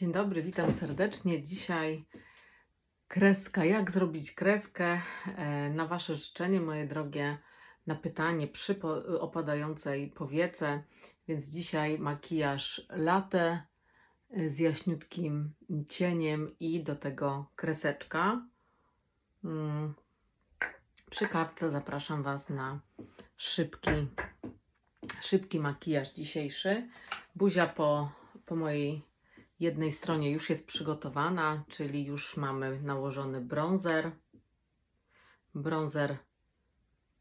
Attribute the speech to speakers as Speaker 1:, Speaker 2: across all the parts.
Speaker 1: Dzień dobry, witam serdecznie. Dzisiaj kreska. Jak zrobić kreskę? E, Na Wasze życzenie, moje drogie, na pytanie przy opadającej powiece. Więc dzisiaj makijaż latte e, z jaśniutkim cieniem i do tego kreseczka. Mm. Przy kawce zapraszam Was na szybki, szybki makijaż dzisiejszy. Buzia po, po mojej jednej stronie już jest przygotowana, czyli już mamy nałożony bronzer. Bronzer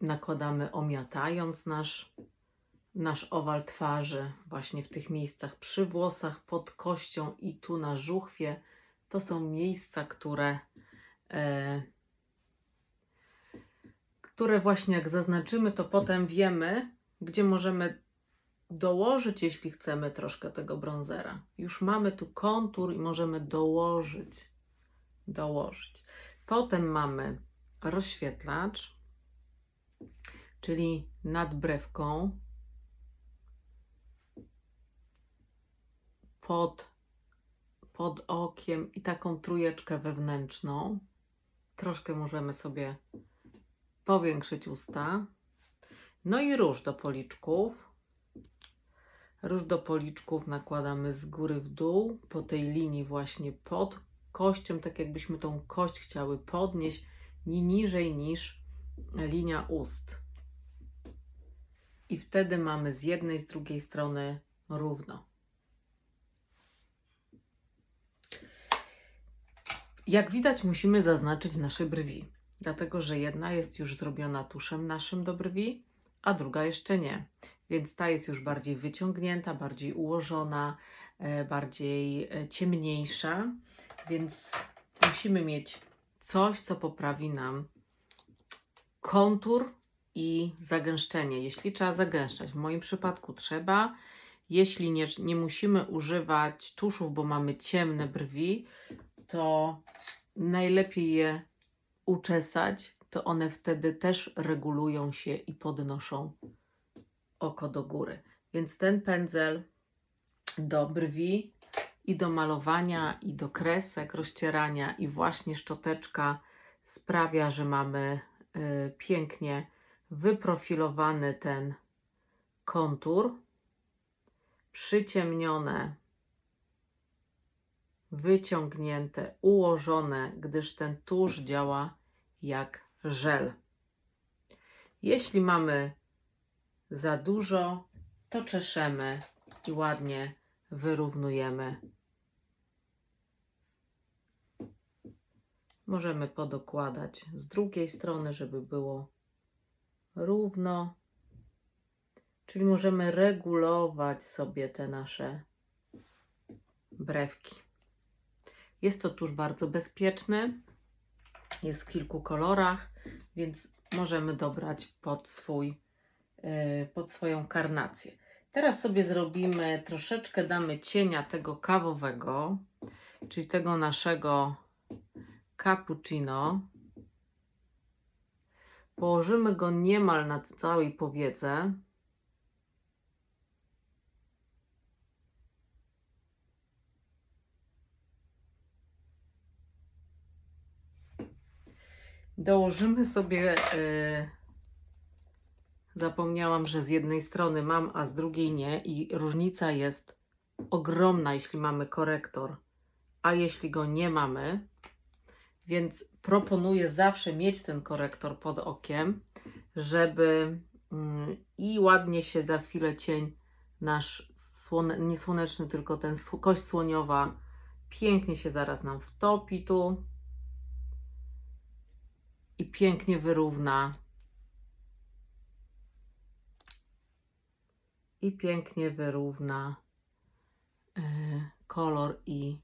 Speaker 1: nakładamy omiatając nasz, nasz owal twarzy, właśnie w tych miejscach przy włosach, pod kością i tu na żuchwie. To są miejsca, które, e, które właśnie jak zaznaczymy, to potem wiemy, gdzie możemy dołożyć, jeśli chcemy, troszkę tego bronzera. Już mamy tu kontur i możemy dołożyć. Dołożyć. Potem mamy rozświetlacz, czyli nad brewką, pod, pod okiem i taką trójeczkę wewnętrzną. Troszkę możemy sobie powiększyć usta. No i róż do policzków. Róż do policzków nakładamy z góry w dół, po tej linii właśnie pod kością, tak jakbyśmy tą kość chciały podnieść, nie niżej niż linia ust. I wtedy mamy z jednej, z drugiej strony równo. Jak widać, musimy zaznaczyć nasze brwi, dlatego że jedna jest już zrobiona tuszem naszym do brwi, a druga jeszcze nie. Więc ta jest już bardziej wyciągnięta, bardziej ułożona, e, bardziej e, ciemniejsza, więc musimy mieć coś, co poprawi nam kontur i zagęszczenie. Jeśli trzeba zagęszczać, w moim przypadku trzeba. Jeśli nie, nie musimy używać tuszów, bo mamy ciemne brwi, to najlepiej je uczesać, to one wtedy też regulują się i podnoszą oko do góry. Więc ten pędzel do brwi i do malowania, i do kresek, rozcierania, i właśnie szczoteczka sprawia, że mamy y, pięknie wyprofilowany ten kontur, przyciemnione, wyciągnięte, ułożone, gdyż ten tusz działa jak żel. Jeśli mamy za dużo, to czeszemy i ładnie wyrównujemy. Możemy podokładać z drugiej strony, żeby było równo. Czyli możemy regulować sobie te nasze brewki. Jest to tuż bardzo bezpieczny. Jest w kilku kolorach, więc możemy dobrać pod swój pod swoją karnację. Teraz sobie zrobimy troszeczkę, damy cienia tego kawowego, czyli tego naszego cappuccino. Położymy go niemal na całej powiece. Dołożymy sobie e, Zapomniałam, że z jednej strony mam, a z drugiej nie, i różnica jest ogromna, jeśli mamy korektor, a jeśli go nie mamy. Więc proponuję zawsze mieć ten korektor pod okiem, żeby mm, i ładnie się za chwilę cień nasz słone, nie słoneczny, tylko ten kość słoniowa pięknie się zaraz nam wtopi tu i pięknie wyrówna i pięknie wyrówna e, kolor i,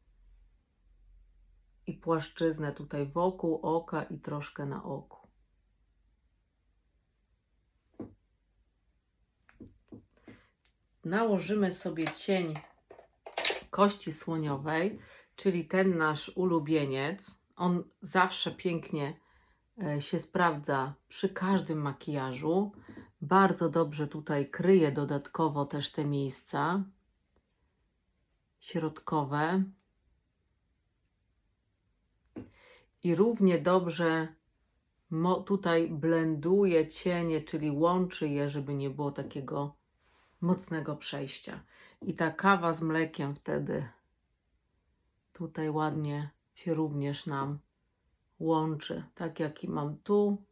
Speaker 1: i płaszczyznę tutaj wokół oka i troszkę na oku. Nałożymy sobie cień kości słoniowej, czyli ten nasz ulubieniec. On zawsze pięknie e, się sprawdza przy każdym makijażu. Bardzo dobrze tutaj kryje dodatkowo też te miejsca środkowe. I równie dobrze tutaj blenduje cienie, czyli łączy je, żeby nie było takiego mocnego przejścia. I ta kawa z mlekiem wtedy tutaj ładnie się również nam łączy. Tak jak i mam tu,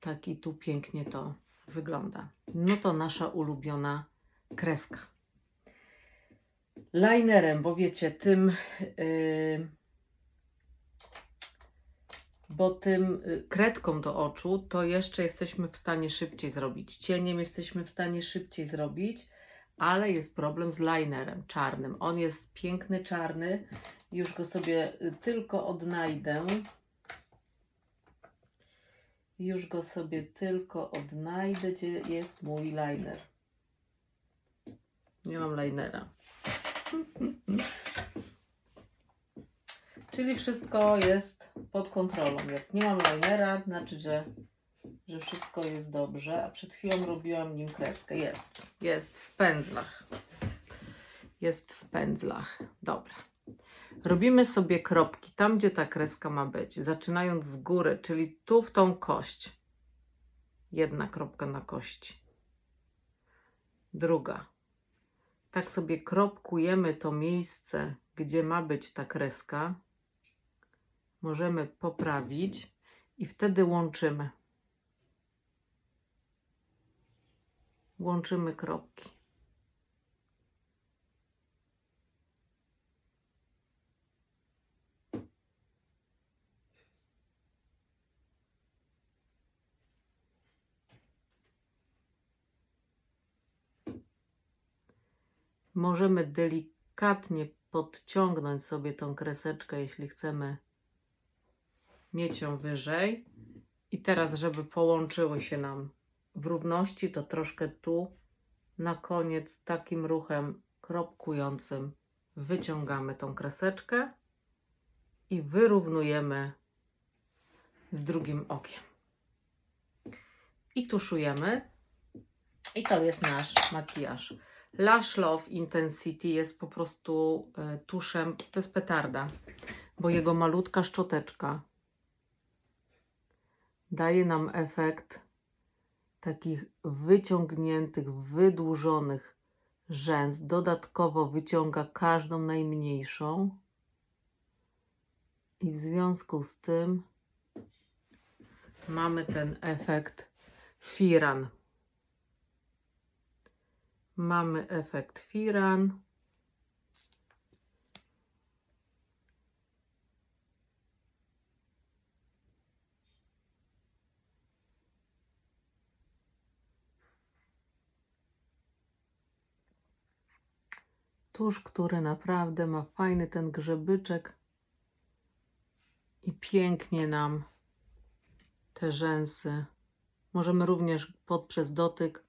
Speaker 1: tak i tu pięknie to wygląda. No to nasza ulubiona kreska. Linerem, bo wiecie, tym, yy, bo tym y, kredką do oczu, to jeszcze jesteśmy w stanie szybciej zrobić. Cieniem jesteśmy w stanie szybciej zrobić, ale jest problem z linerem czarnym. On jest piękny, czarny. Już go sobie y, tylko odnajdę. Już go sobie tylko odnajdę, gdzie jest mój liner. Nie mam linera. Czyli wszystko jest pod kontrolą. Jak nie mam linera, znaczy, że, że wszystko jest dobrze. A przed chwilą robiłam nim kreskę. Jest. Jest w pędzlach. Jest w pędzlach. Dobra. Robimy sobie kropki tam, gdzie ta kreska ma być. Zaczynając z góry, czyli tu w tą kość. Jedna kropka na kości. Druga. Tak sobie kropkujemy to miejsce, gdzie ma być ta kreska. Możemy poprawić i wtedy łączymy. Łączymy kropki. Możemy delikatnie podciągnąć sobie tą kreseczkę, jeśli chcemy mieć ją wyżej. I teraz, żeby połączyły się nam w równości, to troszkę tu na koniec takim ruchem kropkującym wyciągamy tą kreseczkę i wyrównujemy z drugim okiem. I tuszujemy. I to jest nasz makijaż. Lash Love Intensity jest po prostu e, tuszem, to jest petarda, bo jego malutka szczoteczka daje nam efekt takich wyciągniętych, wydłużonych rzęs. Dodatkowo wyciąga każdą najmniejszą. I w związku z tym mamy ten efekt firan. Mamy efekt firan. Tusz, który naprawdę ma fajny ten grzebyczek i pięknie nam te rzęsy. Możemy również poprzez dotyk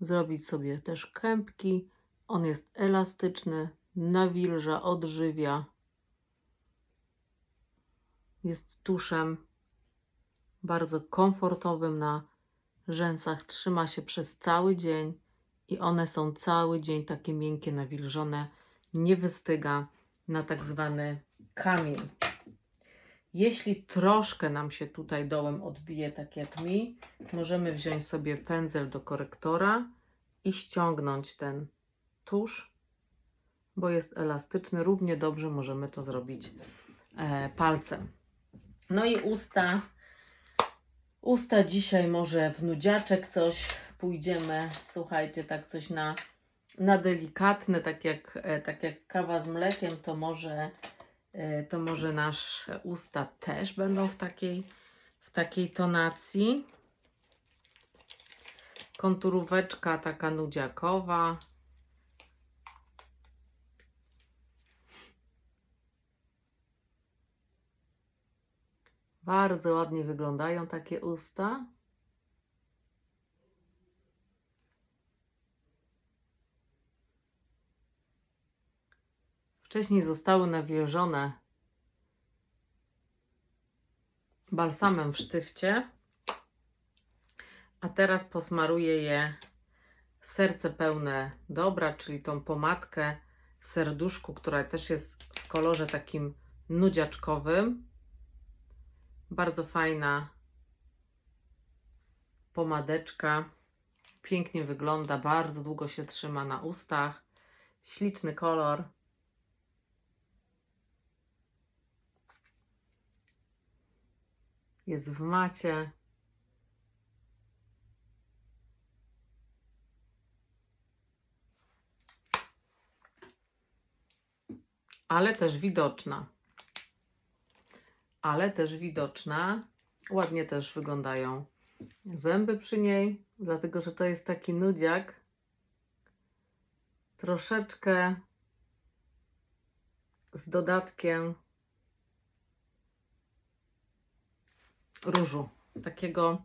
Speaker 1: zrobić sobie też kępki. On jest elastyczny, nawilża, odżywia. Jest tuszem bardzo komfortowym na rzęsach. Trzyma się przez cały dzień i one są cały dzień takie miękkie, nawilżone. Nie wystyga na tak zwany kamień. Jeśli troszkę nam się tutaj dołem odbije, tak jak mi, możemy wziąć sobie pędzel do korektora i ściągnąć ten tusz, bo jest elastyczny. Równie dobrze możemy to zrobić e, palcem. No i usta. Usta dzisiaj może w nudziaczek coś pójdziemy, słuchajcie, tak coś na, na delikatne, tak jak, e, tak jak kawa z mlekiem, to może to może nasze usta też będą w takiej, w takiej tonacji. Konturóweczka taka nudziakowa. Bardzo ładnie wyglądają takie usta. Wcześniej zostały nawilżone balsamem w sztywcie, a teraz posmaruję je serce pełne dobra, czyli tą pomadkę serduszku, która też jest w kolorze takim nudziaczkowym. Bardzo fajna pomadeczka. Pięknie wygląda, bardzo długo się trzyma na ustach. Śliczny kolor. Jest w macie. Ale też widoczna. Ale też widoczna. Ładnie też wyglądają zęby przy niej, dlatego że to jest taki nudziak. Troszeczkę z dodatkiem różu, takiego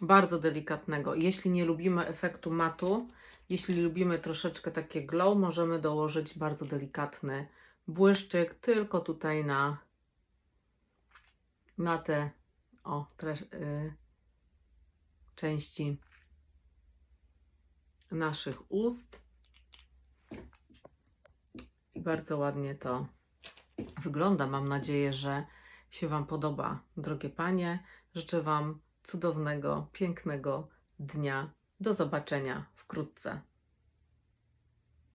Speaker 1: bardzo delikatnego. Jeśli nie lubimy efektu matu, jeśli lubimy troszeczkę takie glow, możemy dołożyć bardzo delikatny błyszczyk tylko tutaj na, na te o, tre, y, części naszych ust. I bardzo ładnie to wygląda. Mam nadzieję, że się Wam podoba, drogie panie. Życzę Wam cudownego, pięknego dnia. Do zobaczenia wkrótce.